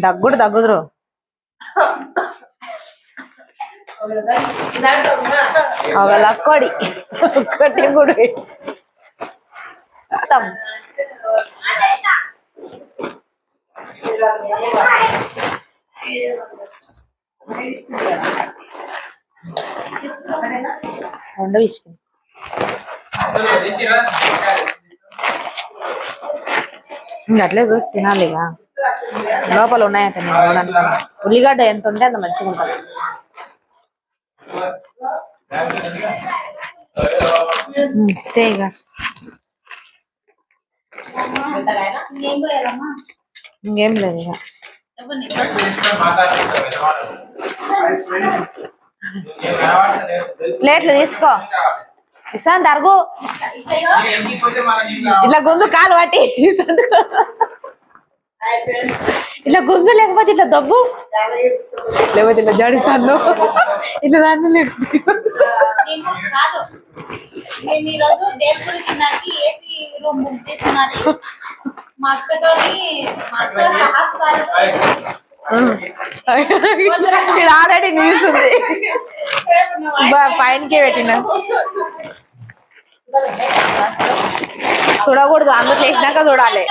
దగ్గుడు దగ్గుదురు. ఒక లక్కోడి. ఒక్కటి గుడి మొత్తం. రెండు విసుకు ఇంకా అట్లే చూసి తినాలి ఇక. లోపల ఉన్నాయట నేను ఉల్లిగడ్డ ఎంత ఉంటే అంత మంచిగా ఉంటుంది. ఇంకేం లేదు ఇక. ప్లేట్లు తీసుకో. ఇస్తాను తరుగు. ఇట్లా గుంజు కాలు పట్టి. ఇట్లా గుంజు లేకపోతే ఇట్లా దబ్బు. లేకపోతే ఇట్లా జడిస్తాను ఇట్లా దాన్ని లేదు నేను మేము ఈ తిన్నాకి ఏసీ రూమ్ బుక్ చేసుకున్నారు మా అక్కతోని మా అక్క సహస్రాలు. ఆల్రెడీ న్యూస్ ఉంది. బా- పైనకే పెట్టిన. చూడకూడదు అందుకు చేసినాక చూడాలి.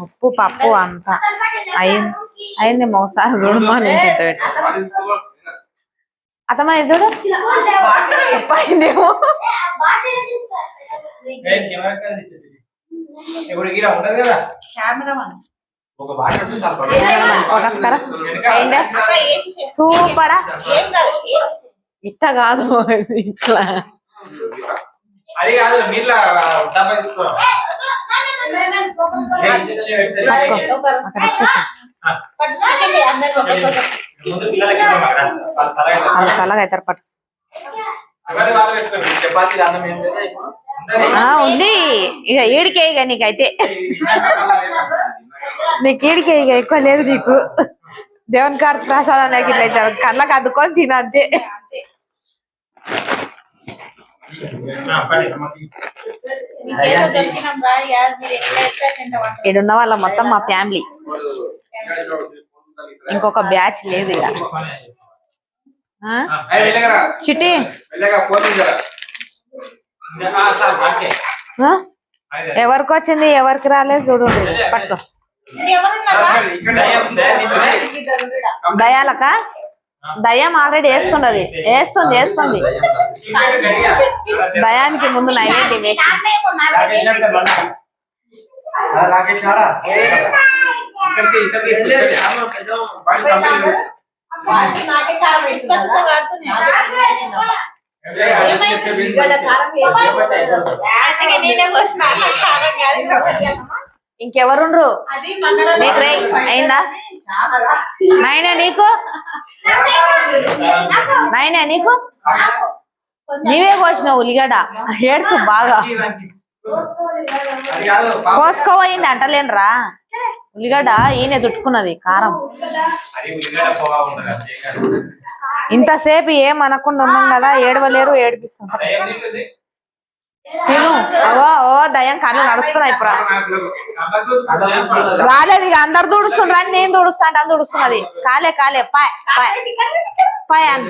ఉప్పు పప్పు అంతా. అయింది. అయింది ఒకసారి చూడమా నేను అతమా చూడు. ఉప్పు ఇప్పుడు ఇక్కడ ఉండదు కదా? కెమెరామన్. ఒక బాట. సూపరా. ఇట్ట కాదు ఇట్లా. అది కాదు నీళ్ళ డబ్బా తీసుకో. అక్కడ వచ్చేసి. పట్టుకోండి అందరూ ఒక్కొక్కరు. ముందు పిల్లలకి ఇవ్వమాకరా. వాళ్ళు సరగా వాళ్ళు చల్లగా అవుతారు పట్టు. చపాతీ అన్నం ఉంది. ఇక ఏడికే ఇక నీకైతే. నీకు ఏడికే ఇక ఎక్కువ లేదు నీకు. దేవుని కార్ ప్రసాదం నాకు ఇట్లా ఇచ్చారు. కళ్ళకి అద్దుకొని తినంతే ఉన్న వాళ్ళ మొత్తం మా ఫ్యామిలీ. ఇంకొక బ్యాచ్ లేదు ఇక. చిట్టి. ఎవరికి వచ్చింది ఎవరికి రాలేదు చూడు. పట్టుకో. ఎవరున్నారా? ఇక్కడ దయ్యం, దయ్యం తీస్తుంది. దయాలక దయ్యం ఆల్రెడీ వేస్తుండది. వేస్తుంది వేస్తుంది. దయానికి ముందు నైవేద్యం వేసి? ఇక్కడికి, ఇంకెవరుండ్రు? నీకు రే అయిందా? నాయనా నీకు? నాయనా నీకు? నీవే కోసినావు ఉల్లిగడ్డ. ఏడ్సు బాగా. కోసుకోపోయింది అంటలేనురా. ఉల్లిగడ్డ ఈయన చుట్టుకున్నది కారం. ఇంతసేపు ఏం అనకుండా ఉన్నాం కదా ఏడవలేరు. తిను. ఓ ఓ దయ్యం కళ్ళు నడుస్తున్నాయి ఇప్పుడు. రాలేదు ఇక అందరు దుడుస్తుండ్రు అని నేను దుడుస్తా అంటే అందరు దుడుస్తున్నది. కాలే కాలే పాయ్ పాయ్. పాయ్ అన్.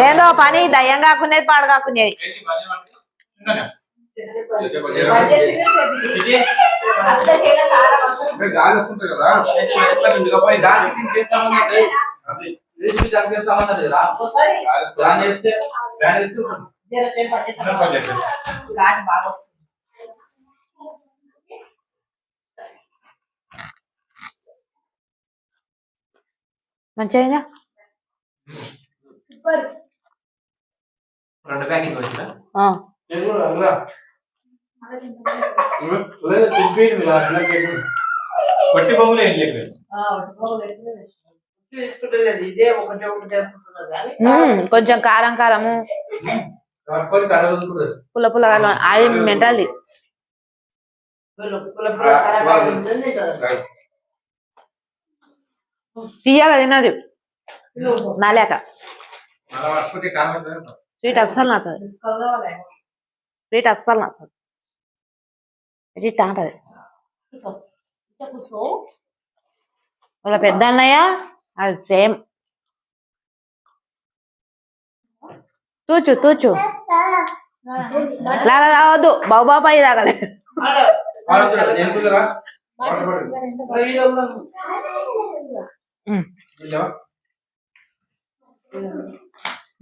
ఏదో పని దయ్యం కాకునేది పాడు కాకునేది. మంచిగా సూపర్. రెండు ప్యాకెట్ వచ్చిన బొమ్మలు ఏం. కొంచెం కారం కారము. పుల్ల పుల్ల అది కరగా ఉంటుంది కదా. తీయగా తిన్నది. నాలేక. స్వీట్ అస్సలు కలవాలి. స్వీట్ అస్సలు నచ్చదు. ఇది తాంటది. వాళ్ళ పెద్ద అన్నయ్య అది సేమ్. తూచు తూచు. లాగా బాబు బాబాయి తాగలే. ఆడ.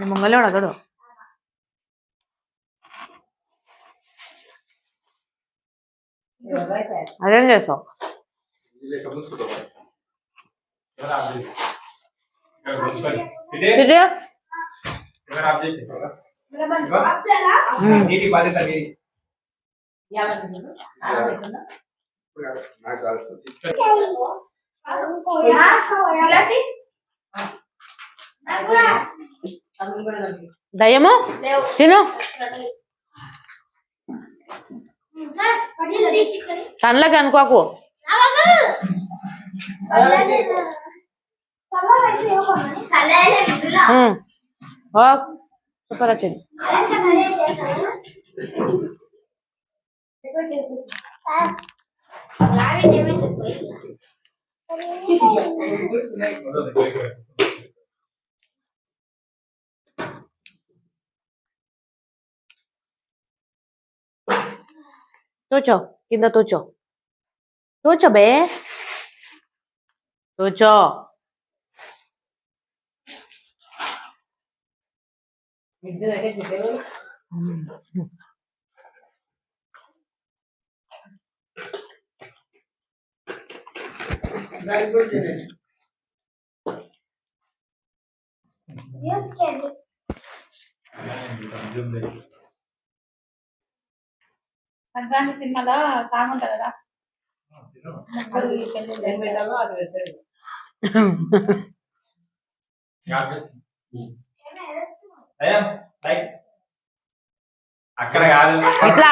నేను కూడా కలిపి. దయ్యము? తిను. కళ్ళకి అనుకోకు ఉమ్. ఓ సూపర్ వచ్చింది తూచో కింద తూచో తూచో బే తూచో మిద్దె దగ్గర సంక్రాంతి సినిమాలో సాంగ్ ఉంటుంది కదా. అక్కడ కాదు. ఇట్లా